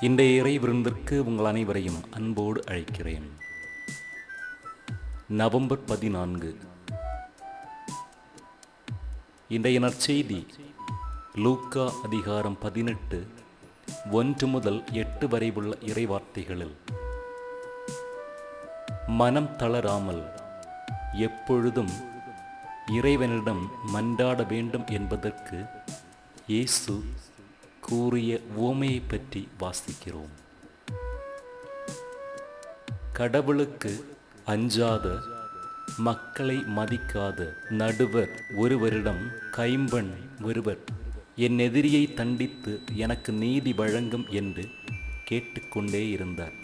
இன்றைய இறை விருந்திற்கு உங்கள் அனைவரையும் அன்போடு அழைக்கிறேன். நவம்பர் பதினான்கு. இன்றைய நற்செய்தி லூக்கா அதிகாரம் பதினெட்டு ஒன்று முதல் எட்டு வரை உள்ள இறைவார்த்தைகளில். மனம் தளராமல் எப்பொழுதும் இறைவனிடம் மன்றாட வேண்டும் என்பதற்கு இயேசு கூறிய உவமையை பற்றி வாசிக்கிறோம். கடவுளுக்கு அஞ்சாத மக்களை மதிக்காத நடுவர் ஒருவரிடம் கைம்பெண் ஒருவர் என் எதிரியை தண்டித்து எனக்கு நீதி வழங்கும் என்று கேட்டுக்கொண்டே இருந்தார்.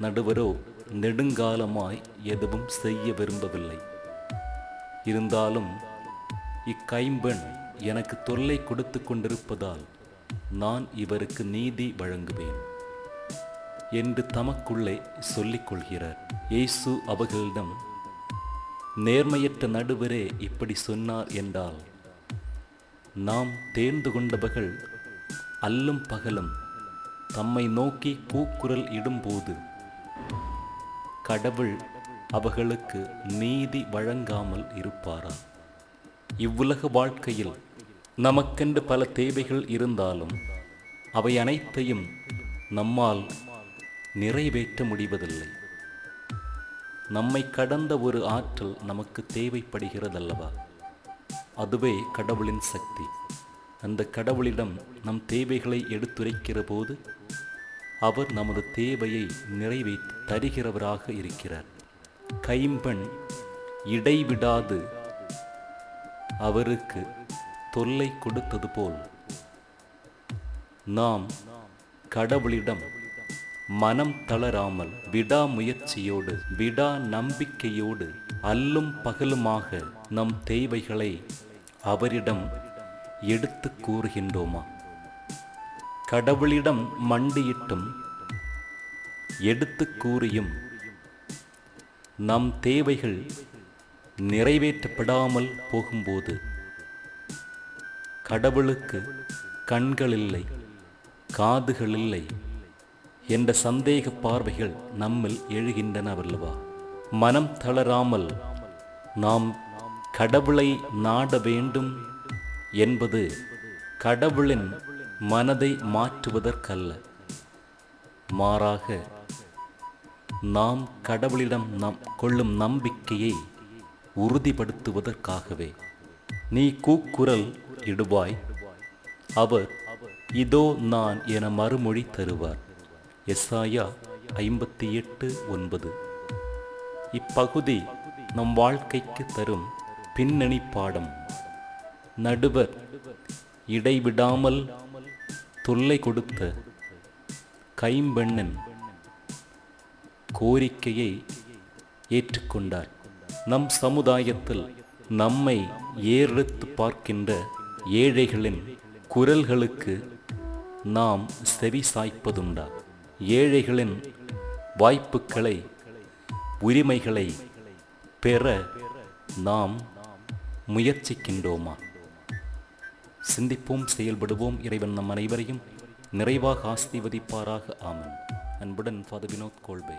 நடுவரோ நெடுங்காலமாய் எதுவும் செய்ய விரும்பவில்லை. இருந்தாலும் இக்கைம்பெண் எனக்கு தொல்லை கொடுத்து கொண்டிருப்பதால் நான் இவருக்கு நீதி வழங்குவேன் என்று தமக்குள்ளே சொல்லிக் கொள்கிறார். இயேசு அவர்களிடம் நேர்மையற்ற நடுவரே இப்படி சொன்னார் என்றால் நாம் தேர்ந்து கொண்டவர்கள் அல்லும் பகலும் தம்மை நோக்கி கூக்குரல் இடும்போது கடவுள் அவர்களுக்கு நீதி வழங்காமல் இருப்பாரா? இவ்வுலக வாழ்க்கையில் நமக்கென்று பல தேவைகள் இருந்தாலும் அவை அனைத்தையும் நம்மால் நிறைவேற்ற முடிவதில்லை. நம்மை கடந்த ஒரு ஆற்றல் நமக்கு தேவைப்படுகிறதல்லவா? அதுவே கடவுளின் சக்தி. அந்த கடவுளிடம் நம் தேவைகளை எடுத்துரைக்கிற போது அவர் நமது தேவையை நிறைவேற்றி தருகிறவராக இருக்கிறார். கைம்பெண் இடைவிடாது அவருக்கு தொல்லை கொடுத்தது போல். நாம் கடவுளிடம் மனம் தளராமல் விடாமுயற்சியோடு விடா நம்பிக்கையோடு அல்லும் பகலுமாக நம் தேவைகளை அவரிடம் எடுத்து கூறுகின்றோமா? கடவுளிடம் மண்டியிட்டும் எடுத்து கூறியும் நம் தேவைகள் நிறைவேற்றப்படாமல் போகும்போது கடவுளுக்கு கண்கள் இல்லை காதுகள் இல்லை என்ற சந்தேக பார்வைகள் நம்மில் எழுகின்றனவல்லவா மனம் தளராமல் நாம் கடவுளை நாட வேண்டும் என்பது கடவுளின் மனதை மாற்றுவதற்கல்ல. மாறாக நாம் கடவுளிடம் நாம் கொள்ளும் நம்பிக்கையை உறுதிப்படுத்துவதற்காகவே. நீ கூக்குரல் இடுவாய். அவர் இதோ நான் என மறுமொழி தருவார். எஸ்ஆயா ஐம்பத்தி எட்டு ஒன்பது. இப்பகுதி நம் வாழ்க்கைக்கு தரும் பின்னணி பாடம். நடுவர் இடைவிடாமல் தொல்லை கொடுத்த கைம்பெண்ணன் கோரிக்கையை ஏற்றுக்கொண்டார். நம் சமுதாயத்தில் நம்மை ஏறெடுத்து பார்க்கின்ற ஏழைகளின் குரல்களுக்கு நாம் செவி சாய்ப்பதுண்டா? ஏழைகளின் வாய்ப்புகளை உரிமைகளை பெற நாம் முயற்சிக்கின்றோமா? சிந்திப்போம் செயல்படுவோம். இறைவன் நம் அனைவரையும் நிறைவாக ஆஸ்திவதிப்பாராக ஆமன். அன்புடன் ஃபாதர் வினோத் கோல்பே.